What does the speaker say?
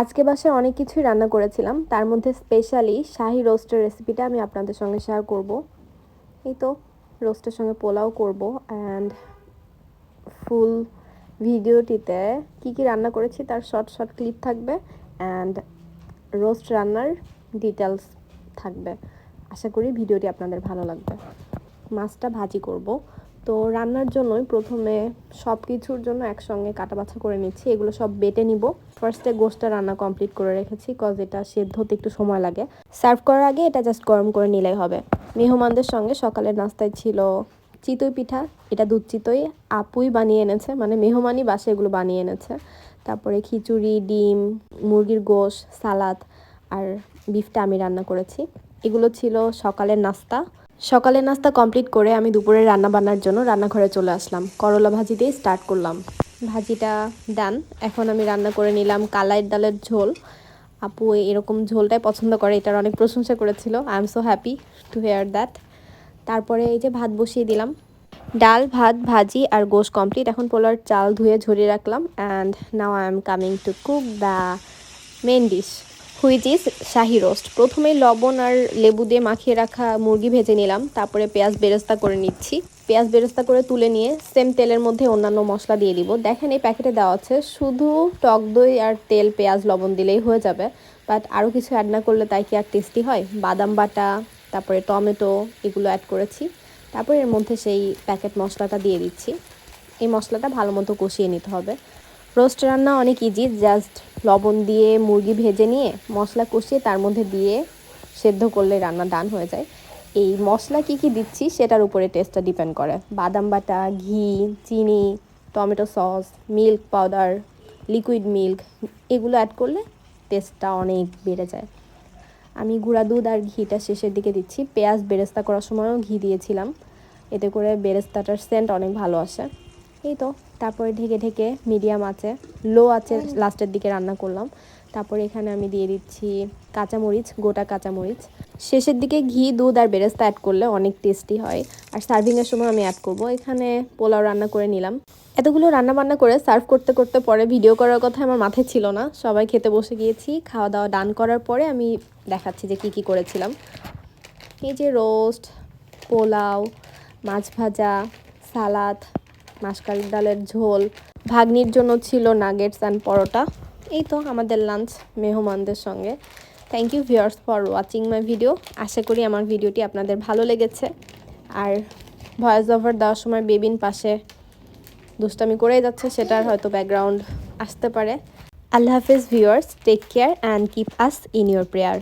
আজকে বাসায় অনেক কিছুই রান্না করেছিলাম। তার মধ্যে স্পেশালি শাহি রোস্টের রেসিপিটা আমি আপনাদের সঙ্গে শেয়ার করব। এই তো রোস্টের সঙ্গে পোলাও করব অ্যান্ড ফুল ভিডিওটিতে কি কি রান্না করেছি তার শর্ট শর্ট ক্লিপ থাকবে অ্যান্ড রোস্ট রান্নার ডিটেলস থাকবে। আশা করি ভিডিওটি আপনাদের ভালো লাগবে। মাছটা ভাজি করব। তো রান্নার জন্যই প্রথমে সব কিছুর জন্য একসঙ্গে কাটা বাছা করে নিচ্ছি। এগুলো সব বেটে নিব। ফার্স্টে গোশটা রান্না কমপ্লিট করে রেখেছি কজ এটা সেদ্ধ হতে একটু সময় লাগে। সার্ভ করার আগে এটা জাস্ট গরম করে নিলেই হবে। মেহমানদের সঙ্গে সকালের নাস্তায় ছিল চিতই পিঠা, এটা দুধ চিতই। আপুই বানিয়ে এনেছে মানে মেহমানই বাসে এগুলো বানিয়ে এনেছে। তারপরে খিচুড়ি, ডিম, মুরগির গোশ, সালাদ আর বিফটা আমি রান্না করেছি। এগুলো ছিল সকালের নাস্তা। সকালের নাস্তা কমপ্লিট করে আমি দুপুরে রান্না বান্নার জন্য রান্নাঘরে চলে আসলাম। করলা ভাজি দিয়ে স্টার্ট করলাম। ভাজিটা ডান এখন আমি রান্না করে নিলাম কালাই ডালের ঝোল। আপু এরকম ঝোলটাই পছন্দ করে, এটার অনেক প্রশংসা করেছিল। I am so happy to hear that তারপরে এই যে ভাত বসিয়ে দিলাম। ডাল, ভাত, ভাজি আর গোশ কমপ্লিট এখন পোলার চাল ধুয়ে ঝরিয়ে রাখলাম। And now I am coming to cook the main dish is shahi roast. প্রথমেই লবণ আর লেবু দিয়ে মাখিয়ে রাখা মুরগি ভেজে নিলাম, তারপরে পেঁয়াজ বেরেস্তা করে নিচ্ছি। পেঁয়াজ বেরেস্তা করে তুলে নিয়ে সেম তেলের মধ্যে অন্যান্য মশলা দিয়ে দিব। দেখেন এই প্যাকেটে দেওয়া আছে, শুধু টক দই আর তেল, পেঁয়াজ, লবণ দিলেই হয়ে যাবে। বাট আরও কিছু অ্যাড না করলে তাই কি আর টেস্টি হয়? বাদাম বাটা, তারপরে টমেটো, এগুলো অ্যাড করেছি। তারপরে এর মধ্যে সেই প্যাকেট মশলাটা দিয়ে দিচ্ছি। এই মশলাটা ভালো মতো কষিয়ে নিতে হবে। রোস্ট রান্না অনেক ইজি জাস্ট লবণ দিয়ে মুরগি ভেজে নিয়ে মশলা কষিয়ে তার মধ্যে দিয়ে সেদ্ধ করলে রান্না ডান হয়ে যায়। এই মশলা কি কি দিচ্ছি সেটার উপরে টেস্টটা ডিপেন্ড করে। বাদাম বাটা, ঘি, চিনি, tomato sauce milk powder liquid milk এগুলো অ্যাড করলে টেস্টটা অনেক বেড়ে যায়। আমি গুঁড়া দুধ আর ঘিটা শেষের দিকে দিচ্ছি। পেঁয়াজ বেরেস্তা করার সময়ও ঘি দিয়েছিলাম। এতে করে বেরেস্তাটার সেন্ট অনেক ভালো আসে। এই তো তারপরে ঢেকে ঢেকে মিডিয়াম আছে লো আছে লাস্টের দিকে রান্না করলাম। তারপরে এখানে আমি দিয়ে দিচ্ছি কাঁচামরিচ গোটা কাঁচামরিচ। শেষের দিকে ঘি দুধ আর বেরেস্তা অ্যাড করলে অনেক টেস্টি হয়। আর সার্ভিংয়ের সময় আমি অ্যাড করব। এখানে পোলাও রান্না করে নিলাম। এতগুলো রান্না বান্না করে সার্ভ করতে করতে পরে ভিডিও করার কথা আমার মাথায় ছিল না। সবাই খেতে বসে গিয়েছি। খাওয়া দাওয়া ডান করার পরে আমি দেখাচ্ছি যে কি কি করেছিলাম। এই যে রোস্ট পোলাও মাছ ভাজা সালাদ মাসকালের ডালের ঝোল, ভাগ্নির জন্য ছিল নাগেটস অ্যান্ড পরোটা। এই তো আমাদের লাঞ্চ মেহমানদের সঙ্গে। Thank you viewers for watching my video আশা করি আমার ভিডিওটি আপনাদের ভালো লেগেছে। আর ভয়েস ওভার দেওয়ার সময় বেবিন পাশে দুষ্টামি করেই যাচ্ছে, সেটার হয়তো ব্যাকগ্রাউন্ড আসতে পারে। আল্লাহ হাফিজ viewers take care and keep us in your prayer